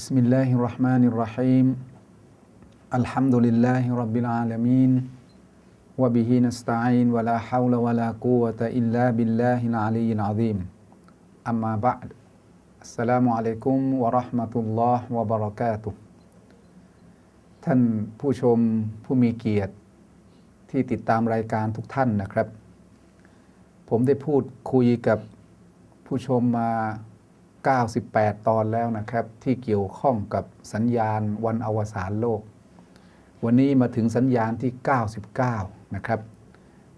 بسم الله الرحمن الرحيم الحمد لله رب العالمين وبه نستعين ولا حول ولا قوة إلا بالله العلي العظيم أما بعد السلام عليكم ورحمة الله وبركاته ท่านผู้ชมผู้มีเกียรติที่ติดตามรายการทุกท่านนะครับ ผมได้พูดคุยกับผู้ชมมา 98 ตอนแล้วนะครับ ที่เกี่ยวข้องกับสัญญาณวันอวสานโลก วันนี้มาถึงสัญญาณที่ 99 นะครับ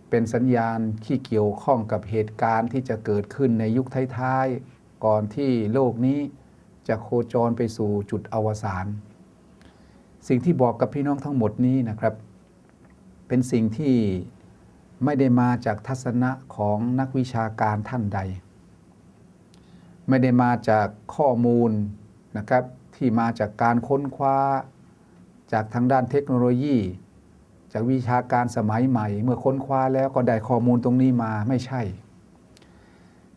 เป็นสัญญาณที่เกี่ยวข้องกับเหตุการณ์ที่จะเกิดขึ้นในยุคท้ายๆ ก่อนที่โลกนี้จะโคจรไปสู่จุดอวสานสิ่งที่บอกกับพี่น้องทั้งหมดนี้นะครับ เป็นสิ่งที่ไม่ได้มาจากทัศนะของนักวิชาการท่านใด ไม่ได้มาจากข้อมูลนะครับที่มาจากการค้นคว้า จากทางด้านเทคโนโลยี จากวิชาการสมัยใหม่ เมื่อค้นคว้าแล้วก็ได้ข้อมูลตรงนี้มาไม่ใช่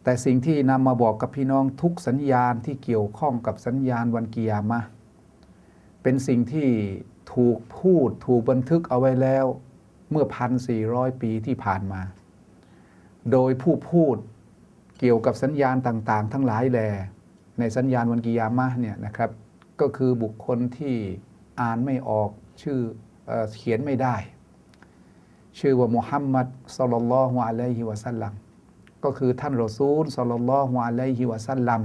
แต่สิ่งที่นำมาบอกกับพี่น้องทุกสัญญาณที่เกี่ยวข้องกับสัญญาณวันกิยามะเป็นสิ่งที่ถูกพูดถูกบันทึกเอาไว้แล้วเมื่อพันสี่ร้อยปีที่ผ่านมา โดยผู้พูด เกี่ยวกับสัญญาณต่างๆ ทั้งหลายแหลในสัญญาณวันกิยามะเนี่ยนะครับ ก็คือบุคคลที่อ่านไม่ออกชื่อเอเขียนไม่ได้ ชื่อว่ามุฮัมมัดสลลัลฮุอะลัยฮิวะสัลลัมก็คือท่านรอซูลสลลัลฮุอะลัยฮิวะสัลลัม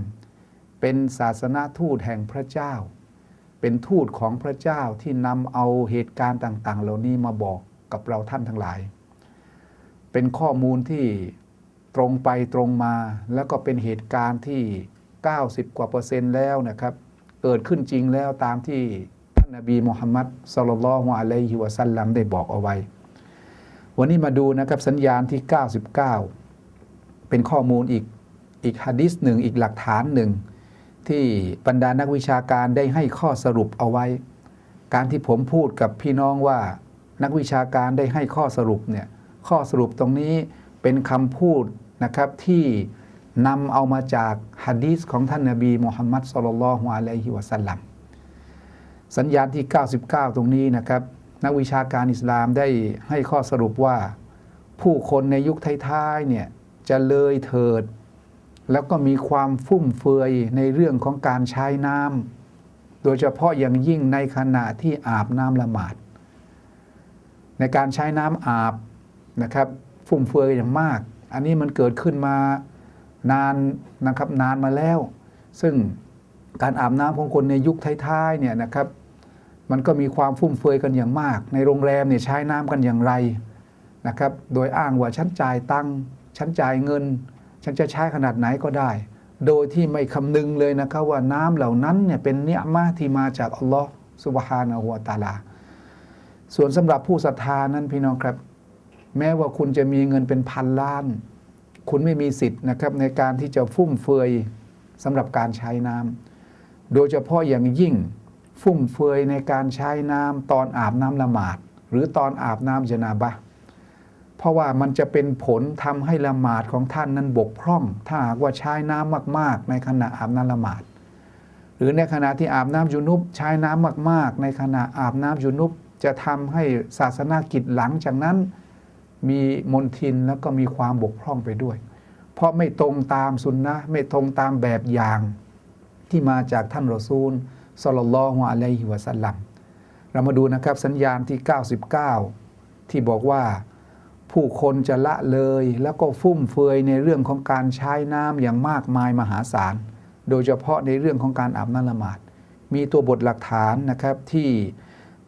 เป็นศาสนาทูตแห่งพระเจ้า เป็นทูตของพระเจ้าที่นำเอาเหตุการณ์ต่าง ๆ เหล่านี้มาบอกกับเราท่านทั้งหลาย เป็นข้อมูลที่ ตรงไปตรงมา แล้วก็เป็นเหตุการณ์ที่ 90 กว่าเปอร์เซ็นต์แล้วนะครับ เกิดขึ้นจริงแล้วตามที่ท่านนบีมุฮัมมัดสลลัลฮุอะลัยฮิวะสัลลัมได้บอกเอาไว้ วันนี้มาดูนะครับสัญญาณที่ 99 เป็นข้อมูลอีกอีกฮะดิษหนึ่งอีกหลักฐานหนึ่งที่บรรดานักวิชาการได้ให้ข้อสรุปเอาไว้ การที่ผมพูดกับพี่น้องว่านักวิชาการได้ให้ข้อสรุปเนี่ยข้อสรุปตรงนี้เป็นคำพูด นะครับที่นำเอามาจากฮะดีษของท่านนบีมุฮัมมัดสุลลัลฮุอะลัยฮิวะสัลลัมสัญญาณที่ 99 ตรงนี้นะครับ นักวิชาการอิสลามได้ให้ข้อสรุปว่า ผู้คนในยุคท้ายๆเนี่ยจะเลยเถิด แล้วก็มีความฟุ่มเฟือยในเรื่องของการใช้น้ำโดยเฉพาะอย่างยิ่งในขณะที่อาบน้ำละหมาด ในการใช้น้ำอาบนะครับ ฟุ่มเฟือยอย่างมาก อันนี้มันเกิดขึ้นมานานนะครับนานมาแล้ว ซึ่งการอาบน้ำของคนในยุคท้ายๆเนี่ยนะครับ มันก็มีความฟุ่มเฟือยกันอย่างมาก ในโรงแรมเนี่ยใช้น้ำกันอย่างไรนะครับ โดยอ้างว่าฉันจ่ายตังค์ฉันจ่ายเงิน ฉันจะใช้ขนาดไหนก็ได้ โดยที่ไม่คำนึงเลยนะครับว่าน้ำเหล่านั้นเนี่ยเป็นเนียมะที่มาจากอัลลอฮ์สุบฮานะฮูวตาลา ส่วนสำหรับผู้ศรัทธานั้นพี่น้องครับ แม้ว่าคุณจะมีเงินเป็นพันล้าน คุณไม่มีสิทธิ์นะครับในการที่จะฟุ่มเฟือยสำหรับการใช้น้ำโดยเฉพาะอย่างยิ่งฟุ่มเฟือยในการใช้น้ำตอนอาบน้ำละหมาด หรือตอนอาบน้ำจนาบะเพราะว่ามันจะเป็นผลทำให้ละหมาดของท่านนั้นบกพร่อง ถ้าหากว่าใช้น้ำมาก ๆ ในขณะอาบน้ำละหมาด หรือในขณะที่อาบน้ำจุนุบใช้น้ำมาก ๆ ในขณะอาบน้ำจุนุบจะทำให้ศาสนากิจหลังจากนั้น มีมนทินแล้วก็มีความบกพร่องไปด้วย เพราะไม่ตรงตามสุนนะไม่ตรงตามแบบอย่างที่มาจากท่านรอซูลสลลลฮุอะลัยฮิวะสัลลัมเรามาดูนะครับสัญญาณที่ 99 ที่บอกว่าผู้คนจะละเลยแล้วก็ฟุ่มเฟือยในเรื่องของการใช้น้ำอย่างมากมายมหาศาล โดยเฉพาะในเรื่องของการอาบน้ำละหมาด มีตัวบทหลักฐานนะครับที่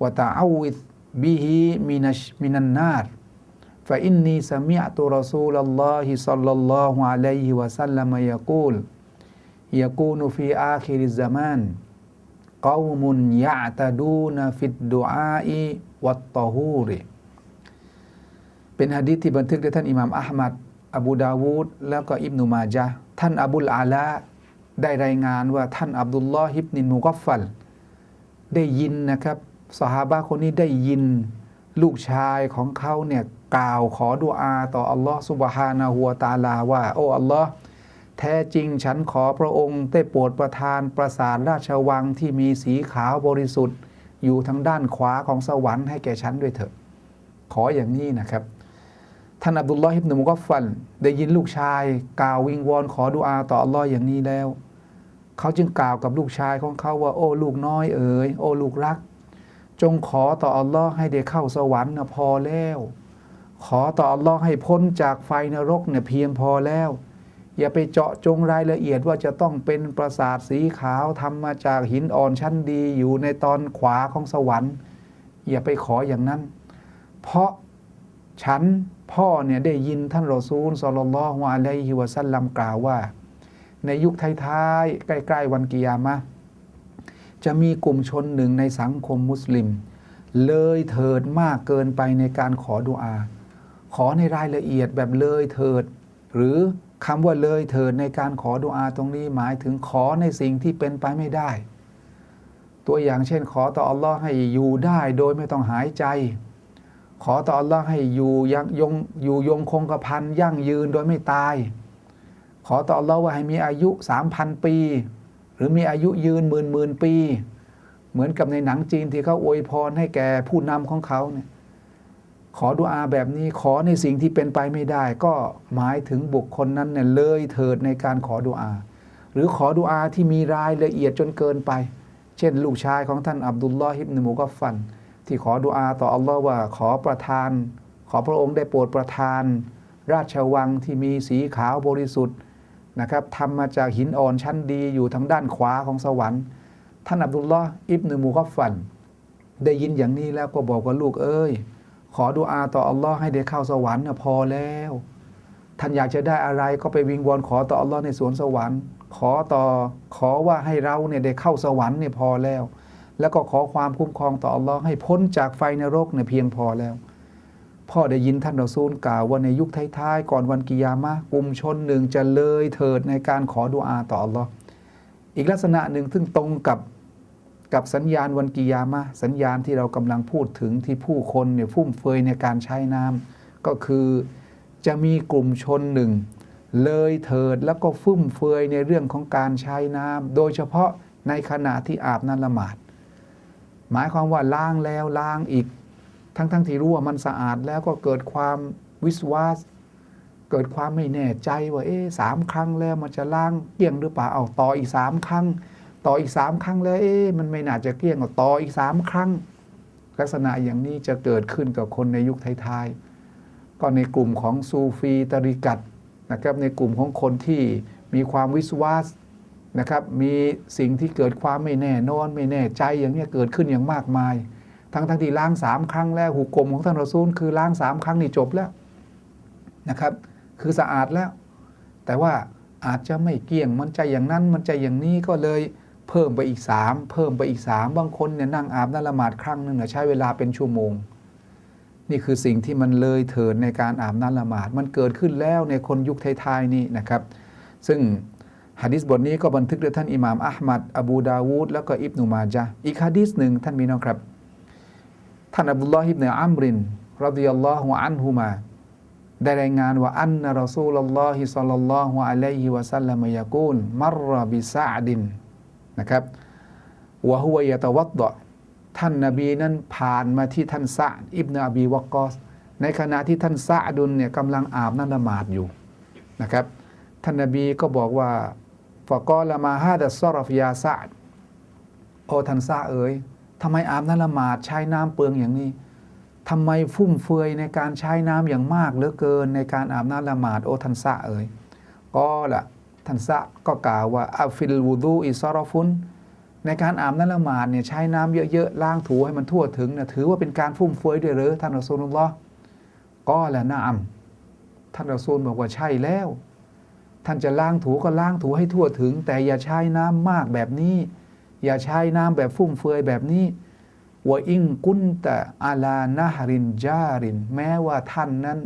وتعوذ به من من النار فإني سمعت رسول الله صلى الله عليه وسلم يقول يكون في آخر الزمان กอมุนยะตะดูนฟิดดุอาอีวัตตอฮูริเป็นหะดีษที่บันทึกโดยท่านอิหม่ามอัลมัด อบูดาวูด แล้วก็อิบนุมาจาห์ท่านอบุลอาลาได้รายงานว่าท่านอับดุลลอฮิบนินมุกัฟฟัล ได้ยินนะครับ สหาบะคนนี้ได้ยินลูกชายของเขาเนี่ยกล่าวขอดุอาต่ออัลลอฮ์สุบฮานะฮูวตาลาว่า โอ้อัลลอฮ์แท้จริงฉันขอพระองค์ได้โปรดประทานปราสาทราชวังที่มีสีขาวบริสุทธิ์ อยู่ทางด้านขวาของสวรรค์ให้แก่ฉันด้วยเถอะ ขออย่างนี้นะครับ ท่านอับดุลลอฮ์อิบนุมุกัฟฟัลได้ยินลูกชายกล่าววิงวอนขอดุอาต่ออัลลอฮ์อย่างนี้แล้ว เขาจึงกล่าวกับลูกชายของเขาว่า โอ้ลูกน้อยเอ๋ยโอ้ลูกรัก จงขอต่ออัลลอฮ์ให้ได้เข้าสวรรค์นะพอแล้ว ขอต่ออัลลอฮ์ให้พ้นจากไฟนรกเนี่ยเพียงพอแล้ว อย่าไปเจาะจงรายละเอียดว่าจะต้องเป็นปราสาทสีขาวทำมาจากหินอ่อนชั้นดีอยู่ในตอนขวาของสวรรค์ อย่าไปขออย่างนั้น เพราะฉันพ่อเนี่ยได้ยินท่านรอซูลสลลัลลอฮุอะลัยฮิวะซัลลัมกล่าวว่า ในยุคท้ายๆใกล้ ๆ วันกิยามะ จะมีกลุ่มชนหนึ่งในสังคมมุสลิม เลยเถิดมากเกินไปในการขอดุอา ขอในรายละเอียดแบบเลยเถิด หรือคำว่าเลยเถิดในการขอดุอาตรงนี้หมายถึงขอในสิ่งที่เป็นไปไม่ได้ ตัวอย่างเช่น ขอต่ออัลลอฮ์ให้อยู่ได้โดยไม่ต้องหายใจ ขอต่ออัลลอฮ์ให้อยู่ยังยงอยู่ยงคงกระพันยั่งยืนโดยไม่ตาย ขอต่ออัลลอฮ์ว่าให้มีอายุสามพันปี หรือมีอายุยืนหมื่นหมื่นปี เหมือนกับในหนังจีนที่เขาอวยพรให้แก่ผู้นำของเขาเนี่ยขอดุอาแบบนี้ขอในสิ่งที่เป็นไปไม่ได้ ก็หมายถึงบุคคลนั้นเนี่ยเลยเถิดในการขอดุอา หรือขอดุอาที่มีรายละเอียดจนเกินไป เช่น ลูกชายของท่านอับดุลลอฮิบนมุกัฟฟัน ที่ขอดุอาต่ออัลลอฮ์ว่าขอประทาน ขอพระองค์ได้โปรดประทาน ราชวังที่มีสีขาวบริสุทธิ์ นะครับทำมาจากหินอ่อนชั้นดีอยู่ทางด้านขวาของสวรรค์ ท่านอับดุลลอฮ์อิบนุมุกัฟฟัน ได้ยินอย่างนี้แล้วก็บอกว่าลูกเอ้ย ขอดุอาต่ออัลลอฮ์ให้ได้เข้าสวรรค์พอแล้ว ท่านอยากจะได้อะไรก็ไปวิงวอนขอต่ออัลลอฮ์ในสวนสวรรค์ ขอต่อขอว่าให้เราเนี่ยได้เข้าสวรรค์เนี่ยพอแล้ว แล้วก็ขอความคุ้มครองต่ออัลลอฮ์ให้พ้นจากไฟนรกเนี่ยเพียงพอแล้ว พ่อได้ยินท่านรอซูลกล่าวว่าในยุคท้ายๆ ก่อนวันกิยามะกลุ่มชนหนึ่งจะเลยเถิดในการขอดุอาต่ออัลลอฮ์อีกลักษณะหนึ่งซึ่งตรงกับกับสัญญาณวันกิยามะสัญญาณที่เรากำลังพูดถึงที่ผู้คนเนี่ยฟุ่มเฟือยในการใช้น้ำก็คือจะมีกลุ่มชนหนึ่ง เลยเถิดแล้วก็ฟุ่มเฟือยในเรื่องของการใช้น้ำโดยเฉพาะในขณะที่อาบน้ำละหมาดหมายความว่าล้างแล้วล้างอีก ทั้งๆทที่รู้ว่ามันสะอาดแล้วก็เกิดความวิสวาสเกิดความไม่แน่ใจว่าเอ๊สามครั้งแล้วมันจะล้างเกลี้ยงหรือเปล่าเอาต่ออีกสามครั้ง ต่ออีกสามครั้งแล้วเอ๊มันไม่น่าจะเกลี้ยงเอาต่ออีกสามครั้ง ลักษณะอย่างนี้จะเกิดขึ้นกับคนในยุคท้ายๆก็ในกลุ่มของซูฟีตริกัตนะครับในกลุ่มของคนที่มีความวิสวาสนะครับมีสิ่งที่เกิดความไม่แน่นอนไม่แน่ใจอย่างนี้เกิดขึ้นอย่างมากมาย ทั้งทั้งที่ล้างสามครั้งแล้วหุกกลมของท่านรอซูลคือล้างสามครั้งนี่จบแล้วนะครับ คือสะอาดแล้ว แต่ว่าอาจจะไม่เกี่ยงมันใจอย่างนั้นมันใจอย่างนี้ก็เลยเพิ่มไปอีกสามเพิ่มไปอีกสามบางคนเนี่ยนั่งอาบน้ำละหมาดครั้งหนึ่งใช้เวลาเป็นชั่วโมง นี่คือสิ่งที่มันเลยเถิดในการอาบน้ำละหมาด มันเกิดขึ้นแล้วในคนยุคไทยๆนี่นะครับ ซึ่งฮะดิษบทนี้ก็บันทึกโดยท่านอิหม่ามอัลมัดอบูดาวูดแล้วก็อิบนุมาจาอีกฮะดิษหนึ่งท่านมีน้องครับ ท่านอับดุลลอฮ์อิบเนอัมรินรดิยัลลอฮุอันฮุมา ได้รายงานว่าอันนะรอซูลลอฮิสัลลัลลอฮุอะลัยฮิวะสัลลัมยะกูลมัรรบิซาดินนะครับวะฮุวะยะตะวัดดะท่านนบีนั้นผ่านมาที่ท่านซะดอิบนาอบีวักกอส ในขณะที่ท่านซะดุนเนี่ยกำลังอาบน้ำละหมาดอยู่นะครับ ท่านนบีก็บอกว่าฟะกอละมาฮาดัสซอรฟยาซะดโอท่านซะเอ๋ย ทำไมอาบน้ำละหมาดใช้น้ำเปลืองอย่างนี้ทำไมฟุ่มเฟือยในการใช้น้ำอย่างมากเหลือเกินในการอาบน้ำละหมาดโอทันซะเอ๋ยก็ละทันซะก็กล่าวว่าอัฟิลวูดูอิซอรฟุนในการอาบน้ำละหมาดเนี่ยใช้น้ำเยอะๆล้างถูให้มันทั่วถึงเนี่ยถือว่าเป็นการฟุ่มเฟือยด้วยหรือท่านอัสซูลุลลอฮ์ก็ละนะอัมท่านอัสซูลบอกว่าใช่แล้ว ท่านจะล้างถูก็ล้างถูให้ทั่วถึง แต่อย่าใช้น้ำมากแบบนี้ อย่าใช้น้ำแบบฟุ่มเฟือยแบบนี้วะอิงกุนตะอาลานะฮรินจาริน แม้ว่าท่านนั้น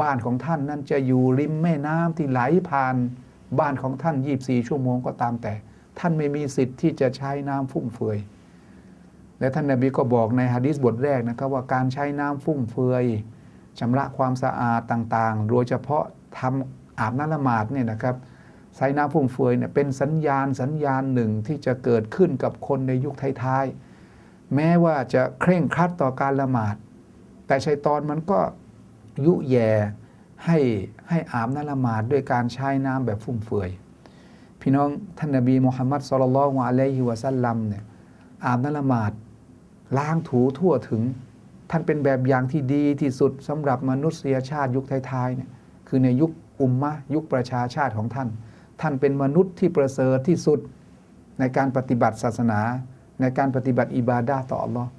บ้านของท่านนั้นจะอยู่ริมแม่น้ำที่ไหลผ่าน บ้านของท่าน 24 ชั่วโมงก็ตามแต่ ท่านไม่มีสิทธิ์ที่จะใช้น้ำฟุ่มเฟือย และท่านนบีก็บอกในฮะดีษบทแรกนะครับว่าการใช้น้ำฟุ่มเฟือยชำระความสะอาดต่างๆ โดยเฉพาะทำอาบน้ำละหมาดเนี่ยนะครับ ใช้น้ำฟุ่มเฟือยเนี่ยเป็นสัญญาณสัญญาณหนึ่งที่จะเกิดขึ้นกับคนในยุคท้ายๆ แม้ว่าจะเคร่งครัดต่อการละหมาด แต่ชัยตอนมันก็ยุแย่ให้ให้อาบน้ำละหมาดด้วยการใช้น้ำแบบฟุ่มเฟือย พี่น้องท่านนบีมุฮัมมัดสุลลัลลอฮุอะลัยฮิวะซัลลัมเนี่ยอาบน้ำละหมาดล้างถูทั่วถึง ท่านเป็นแบบอย่างที่ดีที่สุดสำหรับมนุษยชาติยุคท้ายๆเนี่ยคือในยุคอุมมะยุคประชาชาติของท่าน ท่านเป็นมนุษย์ที่ประเสริฐที่สุดในการปฏิบัติศาสนา ในการปฏิบัติอิบาดาต่ออัลลอฮ์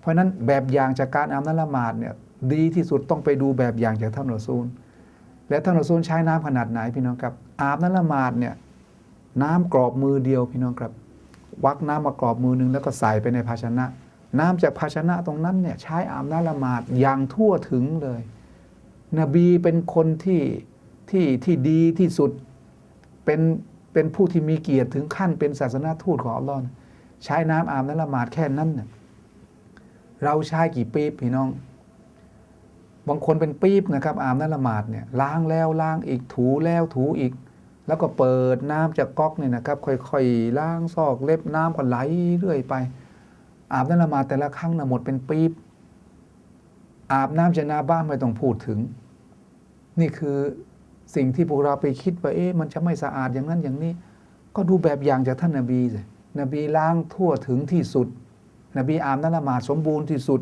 เพราะนั้นแบบอย่างจากการอาบน้ำละหมาดเนี่ยดีที่สุดต้องไปดูแบบอย่างจากท่านรอซูล และท่านรอซูลใช้น้ำขนาดไหนพี่น้องครับ อาบน้ำละหมาดเนี่ยน้ำกรอบมือเดียวพี่น้องครับ วักน้ำมากรอบมือหนึงแล้วก็ใส่ไปในภาชนะ น้ำจากภาชนะตรงนั้นเนี่ยใช้อาบน้ำละหมาดอย่างทั่วถึงเลย นบีเป็นคนที่ที่ที่ดีที่สุด เป็นเป็นผู้ที่มีเกียรติถึงขั้นเป็นศาสนาทูตของอัลลอฮ์ใช้น้ำอาบน้ำละหมาดแค่นั้นเนี่ยเราใช้กี่ปีบพี่น้อง บางคนเป็นปี๊บนะครับอาบน้ำละหมาดเนี่ยล้างแล้วล้างอีกถูแล้วถูอีก แล้วก็เปิดน้ำจากก๊อกเนี่ยนะครับ ค่อยๆล้างซอกเล็บน้ำก็ไหลเรื่อยไป อาบน้ำละหมาดแต่ละครั้งนะหมดเป็นปี๊บอาบน้ำจะนาบ้านไม่ต้องพูดถึง นี่คือ สิ่งที่พวกเราไปคิดว่าเอ๊ะมันจะไม่สะอาดอย่างนั้นอย่างนี้ ก็ดูแบบอย่างจากท่านนาบีสินบีล้างทั่วถึงที่สุด นบีอาบน้ำละหมาดสมบูรณ์ที่สุด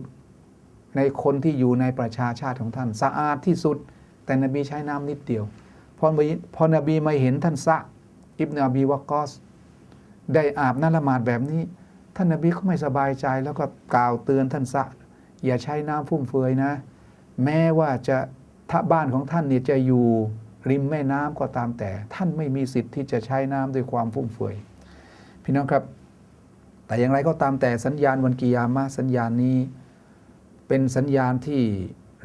ในคนที่อยู่ในประชาชาติของท่าน สะอาดที่สุด แต่นบีใช้น้ำนิดเดียว พอพอนบีมาเห็นท่านซะอิบนาบีวะกอส ได้อาบน้ำละหมาดแบบนี้ ท่านนบีก็ไม่สบายใจแล้วก็กล่าวเตือนท่านซะอย่าใช้น้ำฟุ่มเฟือยนะ แม้ว่าจะถ้าบ้านของท่านเนี่ยจะอยู่ ริมแม่น้ำก็ตามแต่ ท่านไม่มีสิทธิ์ที่จะใช้น้ำด้วยความฟุ่มเฟือยพี่น้องครับ แต่อย่างไรก็ตามแต่สัญญาณวันกิยามะสัญญาณนี้ เป็นสัญญาณที่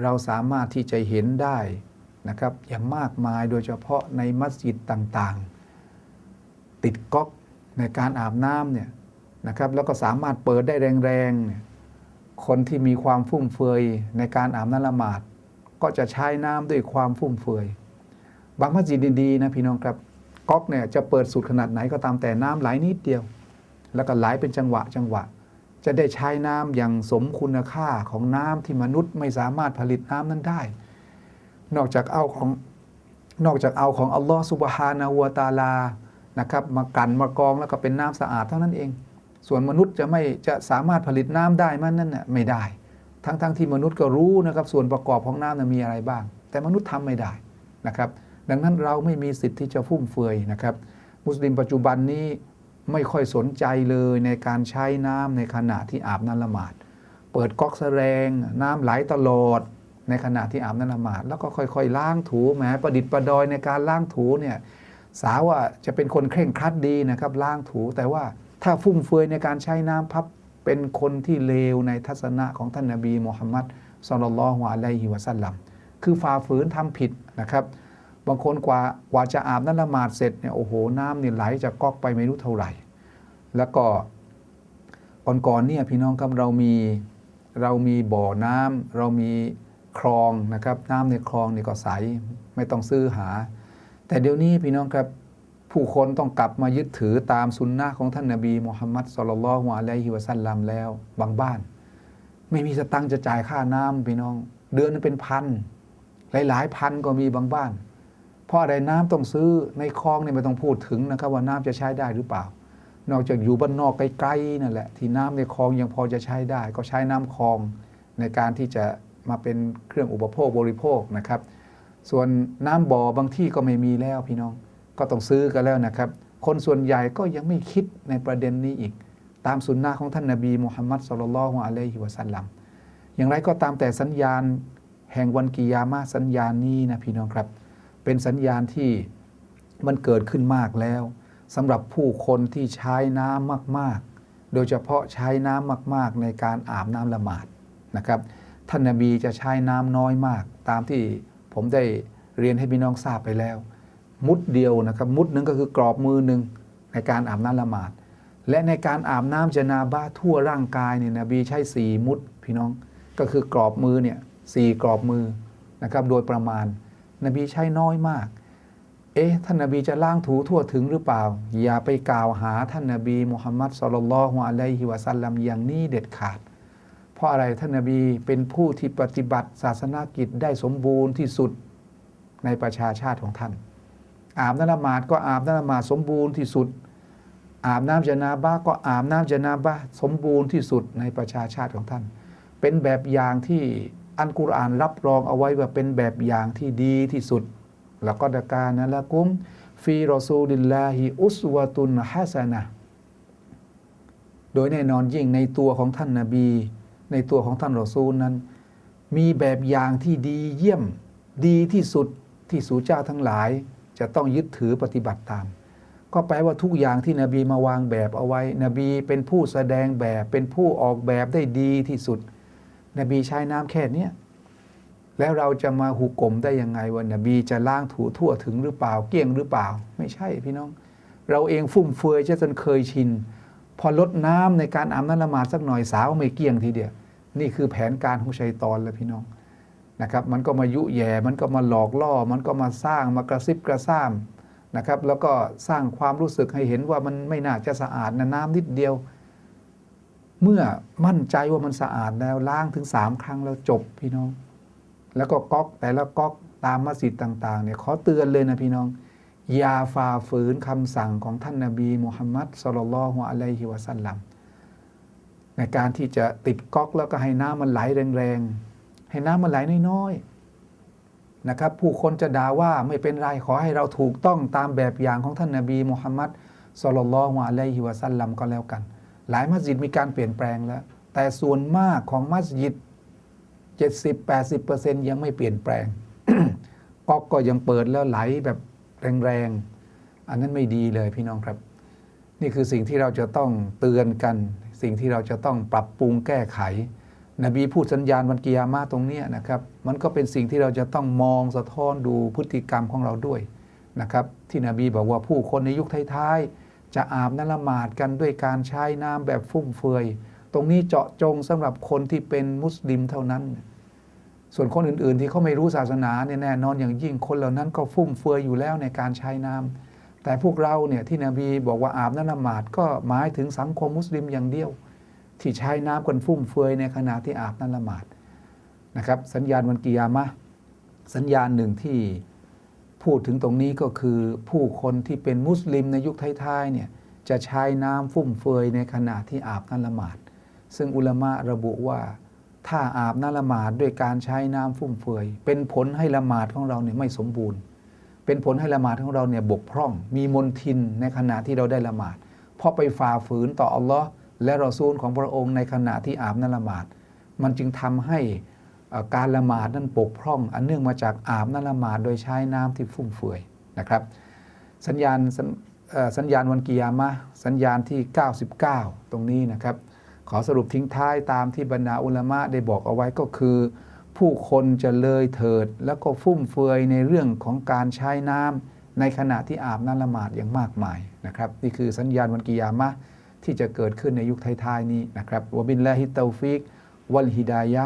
เราสามารถที่จะเห็นได้นะครับอย่างมากมายโดยเฉพาะในมัสยิดต่างๆ ติดก๊อกในการอาบน้ำเนี่ยนะครับแล้วก็สามารถเปิดได้แรงๆเนี่ยคนที่มีความฟุ่มเฟือยในการอาบน้ำละหมาด ก็จะใช้น้ำด้วยความฟุ่มเฟือย บางมัสยิดดีๆนะพี่น้องครับก๊อกเนี่ยจะเปิดสุดขนาดไหนก็ตามแต่น้ำไหลนิดเดียว แล้วก็ไหลเป็นจังหวะจังหวะ จะได้ใช้น้ำอย่างสมคุณค่าของน้ำที่มนุษย์ไม่สามารถผลิตน้ำนั้นได้ นอกจากเอาของนอกจากเอาของอัลลอฮฺสุบฮานาหัวตาลานะครับมากันมากรองแล้วก็เป็นน้ำสะอาดเท่านั้นเอง ส่วนมนุษย์จะไม่จะสามารถผลิตน้ำได้มันนั่นน่ะไม่ได้ ทั้งๆทที่มนุษย์ก็รู้นะครับส่วนประกอบของน้ำนะมีอะไรบ้าง แต่มนุษย์ทำไม่ได้นะครับ ดังนั้นเราไม่มีสิทธิ์ที่จะฟุ่มเฟือยนะครับ มุสลิมปัจจุบันนี้ไม่ค่อยสนใจเลยในการใช้น้ำในขณะที่อาบน้ำละหมาด เปิดก๊อกแสดงน้ำไหลตลอดในขณะที่อาบน้ำละหมาด แล้วก็ค่อยๆ ล้างถูแหมประดิษฐ์ประดอยในการล้างถูเนี่ยสาวว่าจะเป็นคนเคร่งครัดดีนะครับล้างถูแต่ว่าถ้าฟุ่มเฟือยในการใช้น้ำพับเป็นคนที่เลวในทัศนะของท่านนบีมูฮัมมัดสุลลัลลอฮุอะลัยฮิวะสัลลัมคือฝ่าฝืนทำผิดนะครับ บางคนกว่ากว่าจะอาบน้ำละหมาดเสร็จเนี่ยโอ้โหน้ำเนี่ยไหลจากก๊อกไปไม่รู้เท่าไหร่ แล้วก็ก่อนๆเนี่ยพี่น้องครับเรามีเรามีบ่อน้ำเรามีคลองนะครับน้ำในคลองนี่ก็ใสไม่ต้องซื้อหา แต่เดี๋ยวนี้พี่น้องครับผู้คนต้องกลับมายึดถือตามสุนนะของท่านนบีมุฮัมมัดสุลลัลฮุอะลัยฮิวะสัลลัมแล้วบางบ้าน ไม่มีสตังค์จะจ่ายค่าน้ำพี่น้อง เดือนนึงเป็นพันหลายๆพันก็มีบางบ้าน เพราะอะไรน้ำต้องซื้อในคลองเนี่ยไม่ต้องพูดถึงนะครับว่าน้ำจะใช้ได้หรือเปล่า นอกจากอยู่บ้านนอกไกลๆนั่นแหละที่น้ำในคลองยังพอจะใช้ได้ ก็ใช้น้ำคลองในการที่จะมาเป็นเครื่องอุปโภคบริโภคนะครับ ส่วนน้ำบ่อบางที่ก็ไม่มีแล้วพี่น้องก็ต้องซื้อกันแล้วนะครับ คนส่วนใหญ่ก็ยังไม่คิดในประเด็นนี้อีก ตามสุนนะของท่านนาบีมุฮัมมัดสุลลัลลอฮุอะลัยฮิวะสัลลัมอย่างไรก็ตามแต่สัญญาณ แห่งวันกิยามะสัญญาณนี้นะพี่น้องครับ เป็นสัญญาณที่มันเกิดขึ้นมากแล้วสำหรับผู้คนที่ใช้น้ำมากๆ โดยเฉพาะใช้น้ำมากๆ ในการอาบน้ำละหมาดนะครับ ท่านนบีจะใช้น้ำน้อยมาก ตามที่ผมได้เรียนให้พี่น้องทราบไปแล้ว มุดเดียวนะครับ มุดหนึ่งก็คือกรอบมือหนึ่งในการอาบน้ำละหมาด และในการอาบน้ำจนาบะทั่วร่างกายเนี่ยนบีใช้สี่มุดพี่น้องก็คือกรอบมือเนี่ยสี่กรอบมือนะครับโดยประมาณ นบีใช้น้อยมาก เอ๊ะ ท่านนบีจะล้างถูทั่วถึงหรือเปล่า อย่าไปกล่าวหาท่านนบีมุฮัมมัดสุลลัลฮุอะลัยฮิวะสัลลัมอย่างนี้เด็ดขาด เพราะอะไรท่านนบีเป็นผู้ที่ปฏิบัติศาสนากิจได้สมบูรณ์ที่สุดในประชาชาติของท่าน อาบน้ำละหมาดก็อาบน้ำละหมาดสมบูรณ์ที่สุด อาบน้ำจนาบะก็อาบน้ำจนาบะสมบูรณ์ที่สุดในประชาชาติของท่าน เป็นแบบอย่างที่ อันกุรอานรับรองเอาไว้ว่าเป็นแบบอย่างที่ดีที่สุด แล้วก็ดะการนะละกุมฟีรอซูลิลลาฮิอุสวะตุนฮะซานะโดยแน่นอนยิ่งในตัวของท่านนาบี ในตัวของท่านรอซูลนั้น มีแบบอย่างที่ดีเยี่ยมดีที่สุดที่สู่เจ้าทั้งหลาย จะต้องยึดถือปฏิบัติตาม ก็แปลว่าทุกอย่างที่นบีมาวางแบบเอาไว้ นบีเป็นผู้แสดงแบบเป็นผู้ออกแบบได้ดีที่สุด นบีใช้น้ำแค่เนี้ยแล้วเราจะมาหุกกลมได้ยังไงว่านบีจะล้างถูทั่วถึงหรือเปล่าเกี้ยงหรือเปล่า ไม่ใช่พี่น้อง เราเองฟุ่มเฟือยจะจนเคยชิน พอลดน้ำในการอาบน้ำละหมาดสักหน่อยสาวไม่เกี้ยงทีเดียวนี่คือแผนการของชัยตอนแล้วพี่น้องนะครับมันก็มายุแย่ มันก็มาหลอกล่อ มันก็มาสร้างมากระซิบกระซาบนะครับ แล้วก็สร้างความรู้สึกให้เห็นว่ามันไม่น่าจะสะอาดนะน้ำนิดเดียว เมื่อมั่นใจว่ามันสะอาดแล้วล้างถึงสามครั้งแล้วจบพี่น้อง แล้วก็ก๊อกแต่ละก๊อกตามมัสยิดต่างๆเนี่ยขอเตือนเลยนะพี่น้อง อย่าฝ่าฝืนคำสั่งของท่านนาบีมุฮัมมัดสุลลัลฮุอะลัยฮิวะสัลลัมในการที่จะติดก๊อกแล้วก็ให้น้ำมันไหลแรงๆ ให้น้ำมันไหลน้อยๆนะครับ ผู้คนจะด่าว่าไม่เป็นไรขอให้เราถูกต้องตามแบบอย่างของท่านนาบีมุฮัมมัดสุลลัลฮุอะลัยฮิวะสัลลัมก็แล้วกัน หลายมัสยิดมีการเปลี่ยนแปลงแล้ว แต่ส่วนมากของมัสยิด 70-80%ยังไม่เปลี่ยนแปลงก๊อกก็ยังเปิดแล้วไหลแบบแรงๆ อันนั้นไม่ดีเลยพี่น้องครับ นี่คือสิ่งที่เราจะต้องเตือนกัน สิ่งที่เราจะต้องปรับปรุงแก้ไข นบีพูดสัญญาณวันกิยามาตรงเนี้ยนะครับ มันก็เป็นสิ่งที่เราจะต้องมองสะท้อนดูพฤติกรรมของเราด้วยนะครับ ที่นบีบอกว่าผู้คนในยุคท้ายๆ จะอาบน้ำละหมาดกันด้วยการใช้น้ำแบบฟุ่มเฟือย ตรงนี้เจาะจงสำหรับคนที่เป็นมุสลิมเท่านั้น ส่วนคนอื่น ๆ ที่เขาไม่รู้ศาสนาเนี่ยแน่นอนอย่างยิ่งคนเหล่านั้นก็ฟุ่มเฟือยอยู่แล้วในการใช้น้ำแต่พวกเราเนี่ยที่นบีบอกว่าอาบน้ำละหมาดก็หมายถึงสังคมมุสลิมอย่างเดียว ที่ใช้น้ำกันฟุ่มเฟือยในขณะที่อาบน้ำละหมาดนะครับสัญญาณวันกิยามะสัญญาณหนึ่งที่ พูดถึงตรงนี้ก็คือผู้คนที่เป็นมุสลิมในยุคท้ายๆเนี่ยจะใช้น้ำฟุ่มเฟือยในขณะที่อาบน้ำละหมาด ซึ่งอุลามะระบุว่า ถ้าอาบน้ำละหมาดด้วยการใช้น้ำฟุ่มเฟือย เป็นผลให้ละหมาดของเราเนี่ยไม่สมบูรณ์ เป็นผลให้ละหมาดของเราเนี่ยบกพร่อง มีมนทินในขณะที่เราได้ละหมาด เพราะไปฝ่าฝืนต่ออัลลอฮ์และรอซูลของพระองค์ในขณะที่อาบน้ำละหมาด มันจึงทำให้ การละหมาดนั้นบกพร่อง อันเนื่องมาจากอาบน้ำละหมาดโดยใช้น้ำที่ฟุ่มเฟือยนะครับ สัญญาณสัญเอ่อสัญญาณวันกิยามะสัญญาณที่ 99 ตรงนี้นะครับ ขอสรุปทิ้งท้ายตามที่บรรดาอุลามะได้บอกเอาไว้ก็คือ ผู้คนจะเลยเถิด แล้วก็ฟุ่มเฟือยในเรื่องของการใช้น้ำในขณะที่อาบน้ำละหมาดอย่างมากมายนะครับ นี่คือสัญญาณวันกิยามะที่จะเกิดขึ้นในยุคท้ายๆนี้นะครับวบินลาฮิตเตฟิกวัลฮิดายะ